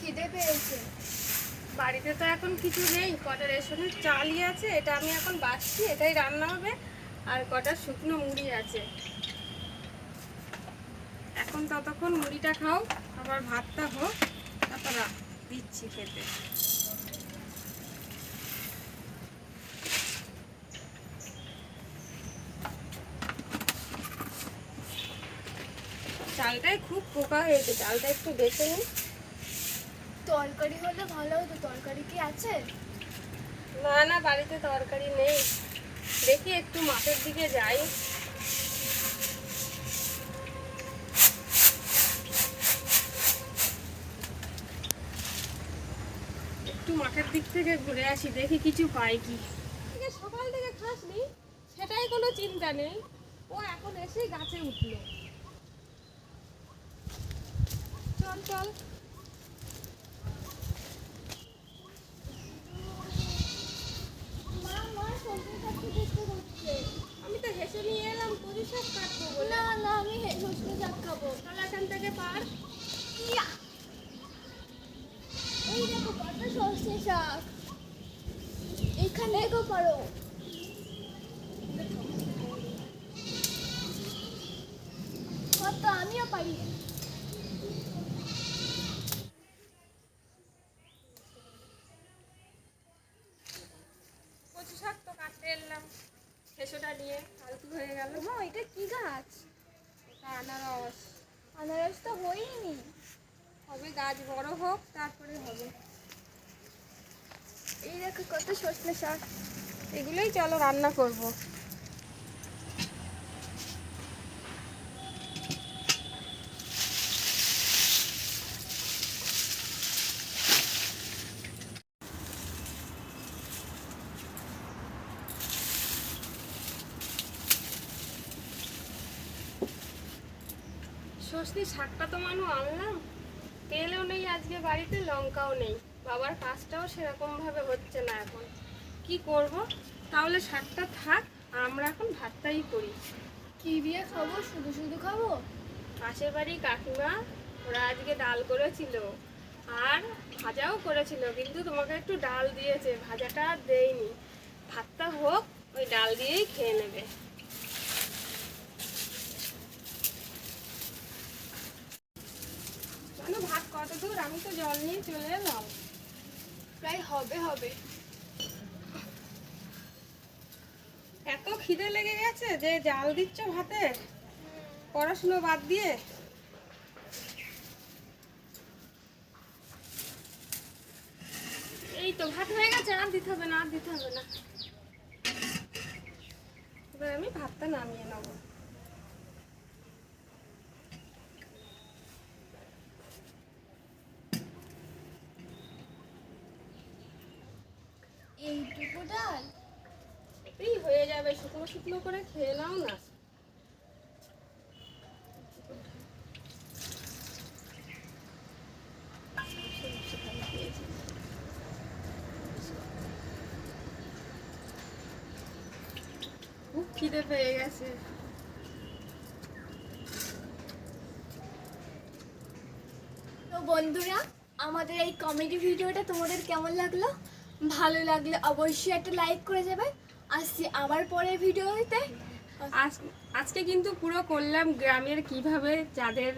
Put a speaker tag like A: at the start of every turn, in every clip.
A: খিদে পেয়েছে।
B: বাড়িতে তো এখন কিছু নেই, কটা রেশনের চালই আছে, এটা আমি এখন বাছছি এটাই রান্না হবে, আর কটা শুকনো মুড়ি আছে। এখন ততক্ষণ মুড়িটা খাও, আবার ভাতটা হোক তারপর দিচ্ছি খেতে। চালটাই খুব পোকা হয়েছে, চালটা একটু বেছে নিই।
A: তরকারি হলে ভালো হতো? তরকারি কি আছে?
B: না না বাড়িতে তরকারি নেই। দেখি একটু মাঠের দিকে যাই। একটু মাঠের দিক থেকে ঘুরে আসি দেখি কিছু পাই কি। সকাল থেকে খাসনি সেটাই কোনো চিন্তা নেই। ও এখন এসে গাছে উঠল। চল চল
A: মা মা সবজি কাটতে দেখতে হচ্ছে
B: আমি তো হেসে নিয়ে এলাম কচু শাক কাটবো বলে
A: না না আমি হে- সজনে শাক খাব
B: তাহলে পার
A: এই দেখো কত সর্ষে শাক। এখান থেকেও পারো। কত আমিও পারি।
B: শাক তো কাটতে এলাম। হেসোটা নিয়ে ফালতু হয়ে গেল।
A: মা এটা কি গাছ?
B: এটা আনারস। হবে, গাছ বড় হোক, তারপরে হবে।
A: এই দেখো কত সর্ষে শাক।
B: এগুলোই চলো রান্না করব। সর্ষে শাকটা তো মানু আনলাম। আজকে বাড়িতে লঙ্কাও নেই। বাবার কাজটাও সেরকম ভাবে হচ্ছে না এখন। কি করব? তাহলে শাকটা থাক আমরা এখন ভাতটাই করি।
A: কি দিয়ে খাব? শুধু শুধু খাব?
B: পাশের বাড়ি কাকিমা ওরা আজকে ডাল করেছিল। আর ভাজাও করেছিল কিন্তু তোমাকে একটু ডাল দিয়েছে। ভাজাটা আর দেয়নি। ভাতটা হোক ওই ডাল দিয়েই খেয়ে নেবে জানো ভাত কত দূর আমি তো জল নিয়ে চলে এলাম।
A: প্রায় হবে হবে।
B: এত খিদে লেগে গেছে যে জাল দিচ্ছ ভাতে? পড়াশুনো বাদ দিয়ে? এই তো ভাত হয়ে গেছে আর দিতে হবে না আর দিতে হবে না। এবার আমি ভাতটা নামিয়ে নেব।
A: এইটুকু ডাল।
B: এই হয়ে যাবে শুকনো শুকনো করে খেয়ে নাও না। খুব খিদে পেয়ে গেছে।
A: তো বন্ধুরা আমাদের এই কমেডি ভিডিওটা তোমাদের কেমন লাগল? ভালো লাগলে অবশ্যই একটা লাইক করে যাবে। আসছি আবার পরের ভিডিওতে।
B: আজ, আজকে কিন্তু পুরো করলাম গ্রামের কীভাবে যাদের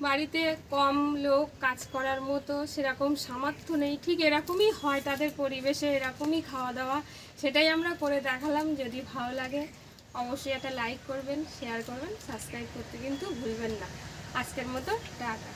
B: বাড়িতে কম লোক কাজ করার মতো সেরকম সামর্থ্য নেই। ঠিক এরকমই হয় তাদের পরিবেশে, এরকমই খাওয়া দাওয়া, সেটাই আমরা করে দেখালাম। যদি ভালো লাগে অবশ্যই একটা লাইক করবেন শেয়ার করবেন সাবস্ক্রাইব করতে কিন্তু ভুলবেন না। আজকের মতো টাটা।